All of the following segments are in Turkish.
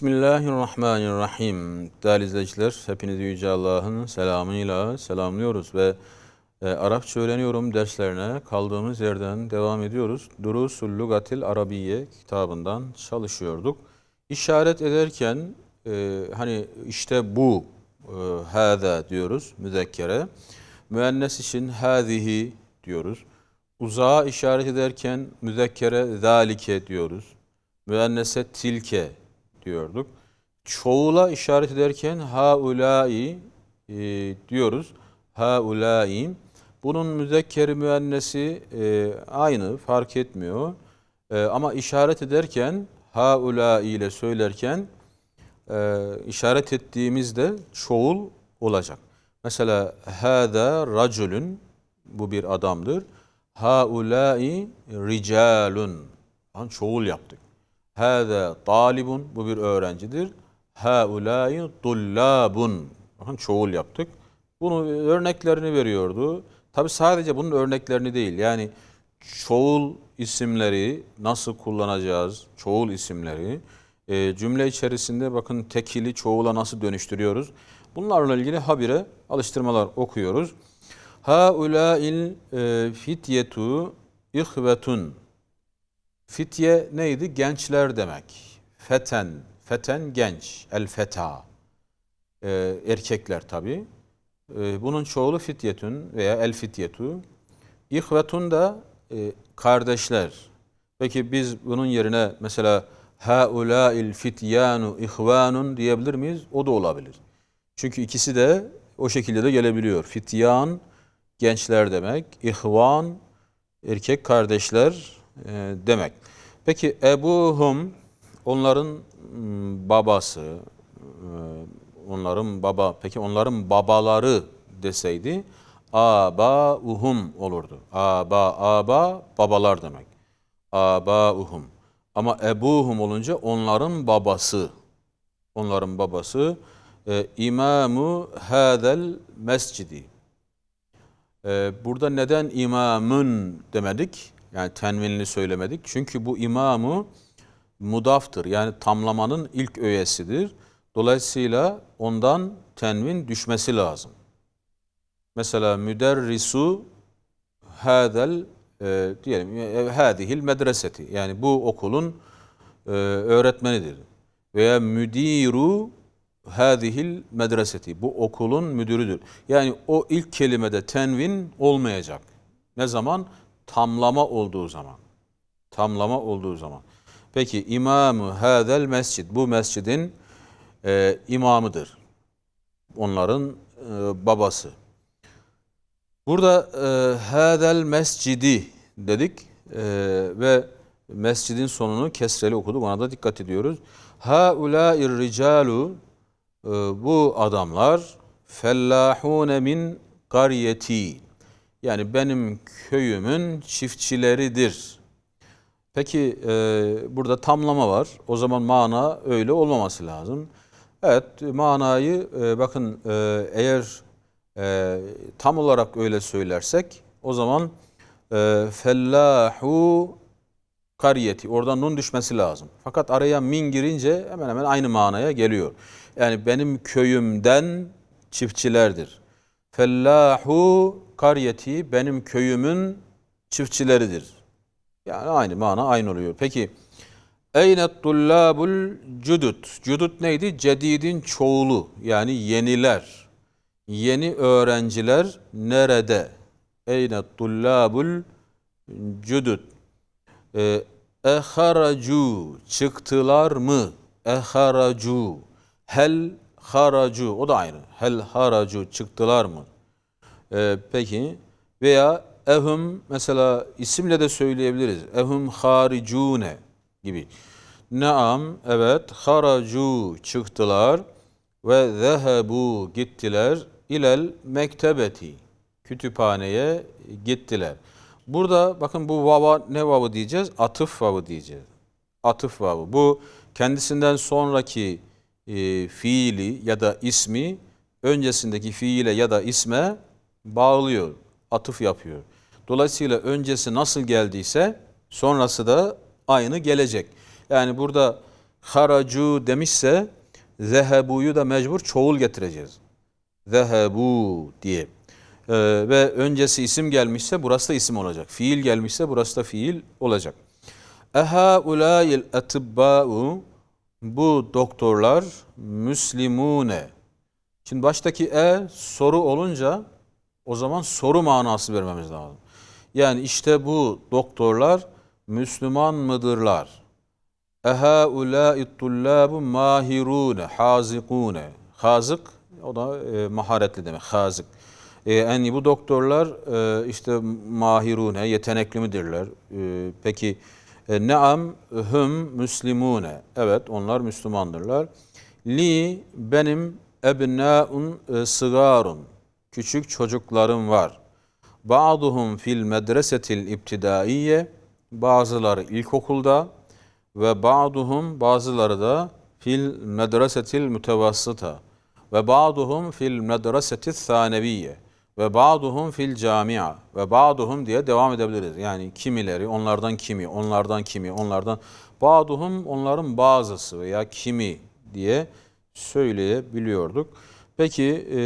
Bismillahirrahmanirrahim. Değerli izleyiciler, hepinizi Yüce Allah'ın selamıyla selamlıyoruz ve e, Arapça öğreniyorum derslerine kaldığımız yerden devam ediyoruz. Durusul Lugatil Arabiye kitabından çalışıyorduk. İşaret ederken e, hani işte bu e, hâzâ diyoruz müzekkere. Müennes için hâzihi diyoruz. Uzağa işaret ederken müzekkere zâlike diyoruz. Müennese tilke diyorduk. Çoğula işaret ederken haulai e, diyoruz. Haulai. Bunun müzekkeri müennesi e, aynı fark etmiyor. E, ama işaret ederken haulai ile söylerken e, işaret ettiğimizde çoğul olacak. Mesela hâzâ raculun bu bir adamdır. Haulai ricalun. Çoğul yaptık. Hâzâ talibun bu bir öğrencidir. Haulâi tullâbun. Bakın çoğul yaptık. Bunu örneklerini veriyordu. Tabi sadece bunun örneklerini değil. Yani çoğul isimleri nasıl kullanacağız? Çoğul isimleri. E, cümle içerisinde bakın tekili çoğula nasıl dönüştürüyoruz? Bunlarla ilgili habire alıştırmalar okuyoruz. Haulâil e, fityetu ihvetun. Fitye neydi? Gençler demek. Feten, feten genç. El feta. Ee, erkekler tabi. Ee, bunun çoğulu fityetun veya el fityetu. İhvetun da e, kardeşler. Peki biz bunun yerine mesela haulail fityanu ihvanun diyebilir miyiz? O da olabilir. Çünkü ikisi de o şekilde de gelebiliyor. Fityan gençler demek. İhvan erkek kardeşler e, demek. Peki Ebuhum onların mm, babası, e, onların baba, peki onların babaları deseydi aba uhum olurdu. Aba, aba babalar demek. Aba uhum. Ama ebuhum olunca onların babası. Onların babası e, imamu hadel mescidi. E, burada neden imamın demedik? Yani tenvinli söylemedik. Çünkü bu imamı mudaftır. Yani tamlamanın ilk öğesidir. Dolayısıyla ondan tenvin düşmesi lazım. Mesela müderrisu hadel e, diyelim e, hadihil medreseti yani bu okulun e, öğretmenidir. Veya müdiru hadihil medreseti bu okulun müdürüdür. Yani o ilk kelimede tenvin olmayacak. Ne zaman? Tamlama olduğu zaman. Tamlama olduğu zaman. Peki imamı hadel mescid bu mescidin e, imamıdır. Onların e, babası. Burada e, hadel mescidi dedik e, ve mescidin sonunu kesreli okuduk. Ona da dikkat ediyoruz. Haulair ricalu e, bu adamlar fellahune min qaryeti yani benim köyümün çiftçileridir. Peki e, burada tamlama var. O zaman mana öyle olmaması lazım. Evet manayı e, bakın e, eğer e, tam olarak öyle söylersek o zaman e, fellahu kariyeti oradan nun düşmesi lazım. Fakat araya min girince hemen hemen aynı manaya geliyor. Yani benim köyümden çiftçilerdir. Fellahu karyeti benim köyümün çiftçileridir. Yani aynı mana aynı oluyor. Peki Eynet tullabul cudut. Cudut neydi? Cedidin çoğulu yani yeniler. Yeni öğrenciler nerede? Eynet tullabul cudut. Ee, eharacu çıktılar mı? Eharacu. Hel haracu o da aynı. Hel haracu çıktılar mı? Ee, peki veya ehum mesela isimle de söyleyebiliriz. Ehum haricune gibi. Naam evet haracu çıktılar ve zehebu gittiler ilel mektebeti kütüphaneye gittiler. Burada bakın bu vava ne vavı diyeceğiz? Atıf vavı diyeceğiz. Atıf vavı. Bu kendisinden sonraki e, fiili ya da ismi öncesindeki fiile ya da isme bağlıyor, atıf yapıyor. Dolayısıyla öncesi nasıl geldiyse sonrası da aynı gelecek. Yani burada haracu demişse zehebuyu da mecbur çoğul getireceğiz. Zehebu diye. Ee, ve öncesi isim gelmişse burası da isim olacak. Fiil gelmişse burası da fiil olacak. Eha ulayil etibba'u bu doktorlar müslimune. Şimdi baştaki e soru olunca o zaman soru manası vermemiz lazım. Yani işte bu doktorlar Müslüman mıdırlar? Eha ulâi tullâbu mahirûne, hazikûne. Hazık, o da e, maharetli demek, hazık. E, yani bu doktorlar e, işte mahirûne, yetenekli midirler? E, peki e, neam hüm müslimune. Evet onlar Müslümandırlar. Li benim ebnâun e, sıgârun. Küçük çocuklarım var. Ba'duhum fil medresetil ibtidaiye. Bazıları ilkokulda ve ba'duhum bazıları da fil medresetil mütevassıta ve ba'duhum fil medresetil thaneviye ve ba'duhum fil camia ve ba'duhum diye devam edebiliriz. Yani kimileri, onlardan kimi, onlardan kimi, onlardan ba'duhum onların bazısı veya kimi diye söyleyebiliyorduk. Peki e,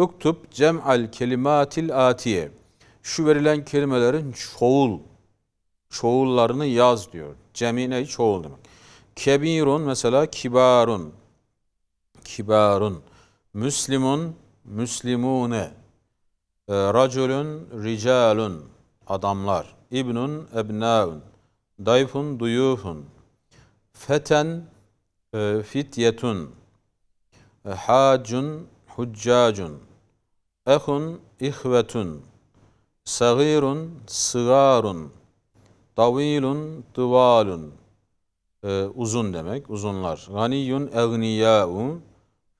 uktub cem'al kelimatil atiye. Şu verilen kelimelerin çoğul çoğullarını yaz diyor. Cemi ne? Çoğul demek. Kebirun mesela kibarun. Kibarun. Müslimun, müslimune. E, raculun, ricalun. Adamlar. İbnun, ebnaun. Dayfun, duyufun. Feten, e, fityetun. E, hacun, huccacun. Ehun, ihvetun. Sagirun, sıgarun. Davilun, tıvalun. Ee, uzun demek, uzunlar. Ganiyun, egniyâ'u.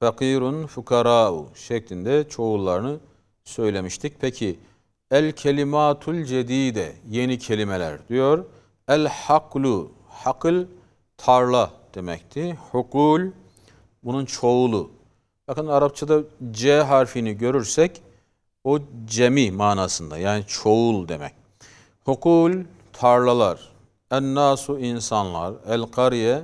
Fakirun, fukarâ'u şeklinde çoğullarını söylemiştik. Peki, el kelimatul cedide, yeni kelimeler diyor. El haklu, hakıl tarla demekti. Hukul, bunun çoğulu. Bakın Arapçada C harfini görürsek o cemi manasında yani çoğul demek. Hukul tarlalar, ennasu insanlar, el kariye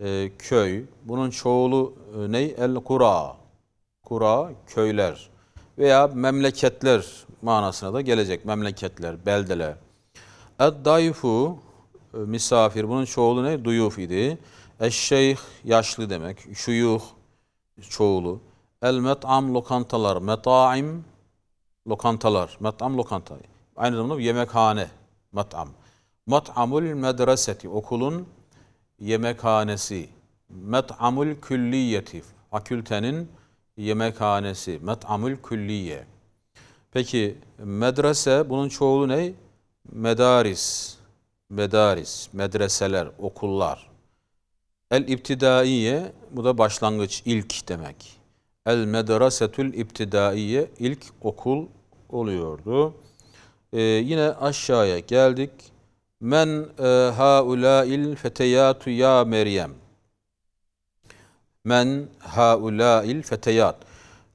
e, köy. Bunun çoğulu e, ne? El kura. Kura köyler veya memleketler manasına da gelecek. Memleketler, beldeler. Ed dayfu e, misafir. Bunun çoğulu ne? Duyuf idi. Eşşeyh yaşlı demek. Şuyuh çoğulu. El met'am lokantalar. Met'aim lokantalar. Met'am lokanta. Aynı zamanda yemekhane. Met'am. Met'amul medreseti. Okulun yemekhanesi. Met'amul külliyeti. Fakültenin yemekhanesi. Met'amul külliye. Peki medrese bunun çoğulu ne? Medaris. Medaris, medreseler, okullar. El ibtidaiye bu da başlangıç, ilk demek. El medresetül ibtidaiye ilk okul oluyordu. Ee, yine aşağıya geldik. Men e, haulail feteyatu ya Meryem. Men haulail feteyat.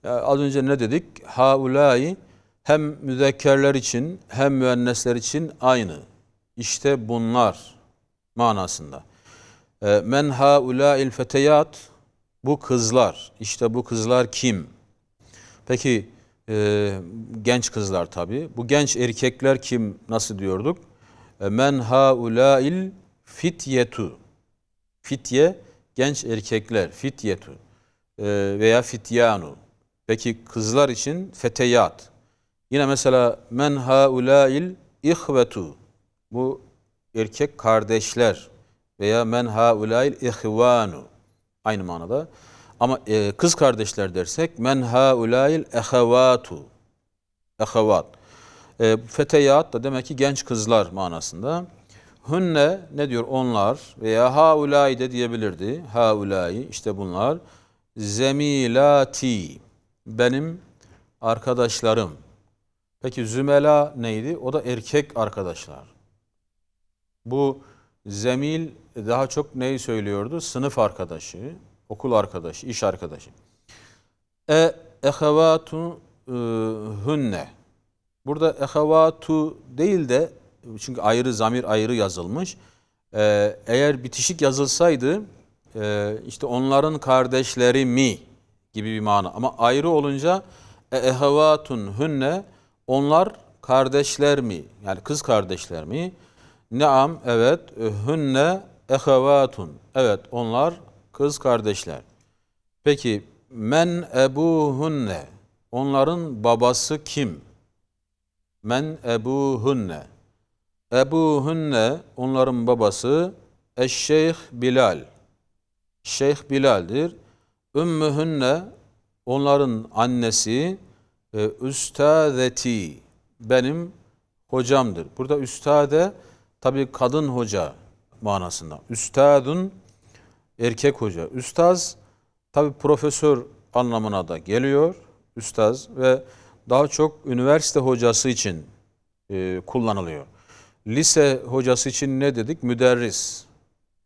Ya az önce ne dedik? Haulai hem müzekkerler için hem müennesler için aynı. İşte bunlar manasında. E, Men haulail feteyat bu kızlar. İşte bu kızlar kim? Peki e, genç kızlar tabi. Bu genç erkekler kim? Nasıl diyorduk? E, Men haulail fityetu. Fitye genç erkekler. Fityetu E, veya fityanu. Peki kızlar için feteyat. Yine mesela men haulail ihvetu. Bu erkek kardeşler veya men haulail ihvanu. Aynı manada. Ama e, kız kardeşler dersek men haulail ehevatu. Ehevat. E, feteyat da demek ki genç kızlar manasında. Hünne ne diyor onlar veya haulai de diyebilirdi. Haulai işte bunlar. Zemilati benim arkadaşlarım. Peki zümela neydi? O da erkek arkadaşlar. Bu zemil daha çok neyi söylüyordu? Sınıf arkadaşı, okul arkadaşı, iş arkadaşı. E ehevatu e, hünne. Burada ehevatu değil de çünkü ayrı zamir ayrı yazılmış. E, eğer bitişik yazılsaydı e, işte onların kardeşleri mi gibi bir mana. Ama ayrı olunca e, ehevatun hünne onlar kardeşler mi? Yani kız kardeşler mi? Naam evet hünne ehevatun. Evet onlar kız kardeşler. Peki men ebuhunne onların babası kim? Men ebuhunne. Ebuhunne onların babası Eşşeyh Bilal. Şeyh Bilal'dir. Ümmühünne onların annesi e, üstazeti benim hocamdır. Burada üstade tabi kadın hoca manasında. Üstadun erkek hoca. Üstaz tabi profesör anlamına da geliyor. Üstaz ve daha çok üniversite hocası için e, kullanılıyor. Lise hocası için ne dedik? Müderris.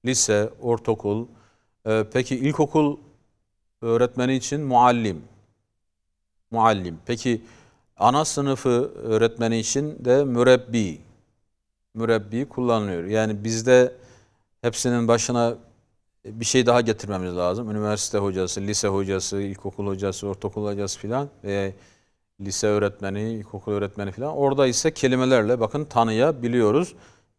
Lise, ortaokul. E, peki ilkokul öğretmeni için muallim. Muallim. Peki ana sınıfı öğretmeni için de mürebbi. Mürebbi kullanılıyor. Yani bizde hepsinin başına bir şey daha getirmemiz lazım. Üniversite hocası, lise hocası, ilkokul hocası, ortaokul hocası filan ve lise öğretmeni, ilkokul öğretmeni filan. Orada ise kelimelerle bakın tanıyabiliyoruz.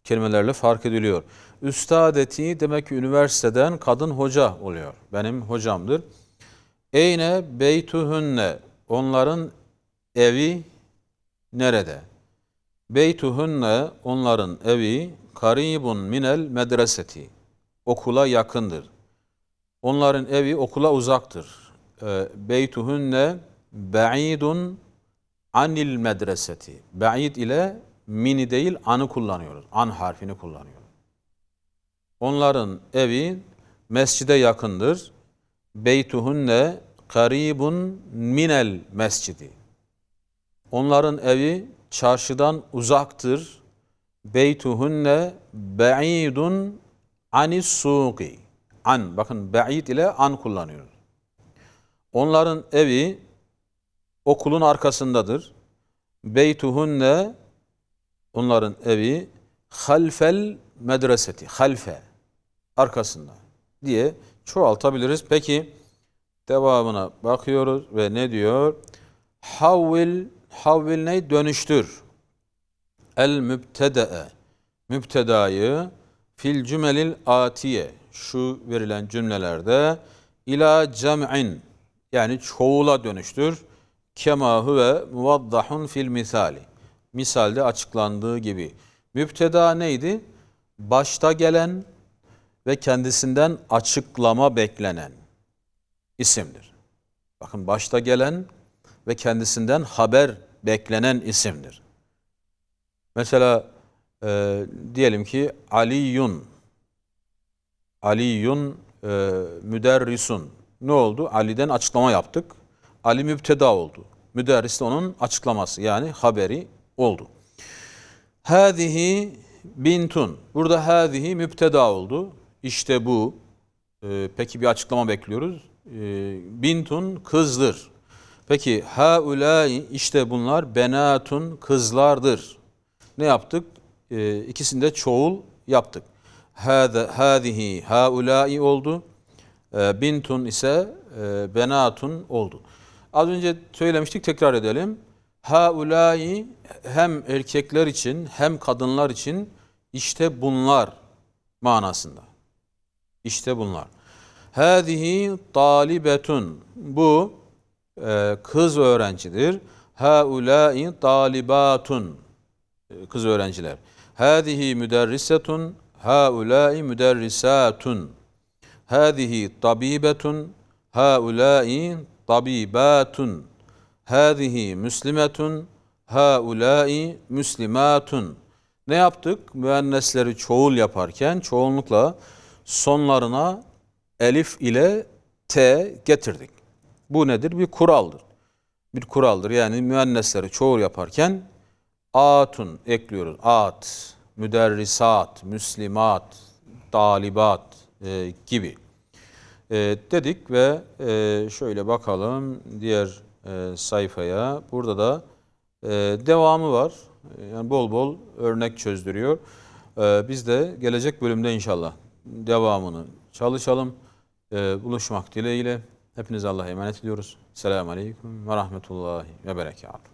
Kelimelerle fark ediliyor. Üstadeti demek ki üniversiteden kadın hoca oluyor. Benim hocamdır. Eyne beytuhunne onların evi nerede? Beytuhunne onların evi karibun minel medreseti okula yakındır. Onların evi okula uzaktır. E, Beytuhunne ba'idun anil medreseti. Ba'id ile mini değil anı kullanıyoruz. An harfini kullanıyoruz. Onların evi mescide yakındır. Beytuhunne karibun minel mescidi. Onların evi çarşıdan uzaktır. Beytuhunne ba'idun anis suqi. An bakın ba'id ile an kullanıyoruz. Onların evi okulun arkasındadır. Beytuhunne onların evi halfel medreseti. Halfe arkasında diye çoğaltabiliriz. Peki devamına bakıyoruz ve ne diyor? Havvil havvil ne? Dönüştür. El mübtede'e mübtedayı fil cümelil atiye şu verilen cümlelerde ila cem'in yani çoğula dönüştür. Kema huve muvaddahun fil misali. Misalde açıklandığı gibi. Müpteda neydi? Başta gelen ve kendisinden açıklama beklenen isimdir. Bakın başta gelen ve kendisinden haber beklenen isimdir. Mesela e, diyelim ki Aliyun Aliyun e, müderrisun ne oldu? Ali'den açıklama yaptık. Ali müpteda oldu. Müderris de onun açıklaması yani haberi oldu. Hâzihi bintun. Burada hâzihi müpteda oldu. İşte bu. E, peki bir açıklama bekliyoruz. E, bintun kızdır. Peki haulâi işte bunlar benatun kızlardır. Ne yaptık? e, ikisinde çoğul yaptık. Hâzihi, haulâi oldu. E, bintun ise e, benatun oldu. Az önce söylemiştik tekrar edelim. Haulâi hem erkekler için hem kadınlar için işte bunlar manasında. İşte bunlar. Hâzihi talibetun. Bu e, kız öğrencidir. Haulâi talibatun. E, kız öğrenciler. Hâzihi müderrisetun, haulâi müderrisâtun. Hâzihi tabibetun, haulâi tabibâtun. Hâzihi müslimetun, haulâi müslimâtun. Ne yaptık? Müennesleri çoğul yaparken çoğunlukla sonlarına elif ile t getirdik. Bu nedir? Bir kuraldır. Bir kuraldır. Yani müennesleri çoğul yaparken atun ekliyoruz. At, müderrisat, müslimat, talibat e, gibi e, dedik ve e, şöyle bakalım diğer e, sayfaya. Burada da e, devamı var. Yani bol bol örnek çözdürüyor. E, biz de gelecek bölümde inşallah devamını çalışalım. e, buluşmak dileğiyle. Hepinize Allah'a emanet ediyoruz. Selamun Aleyküm ve Rahmetullahi ve Berekatuhu.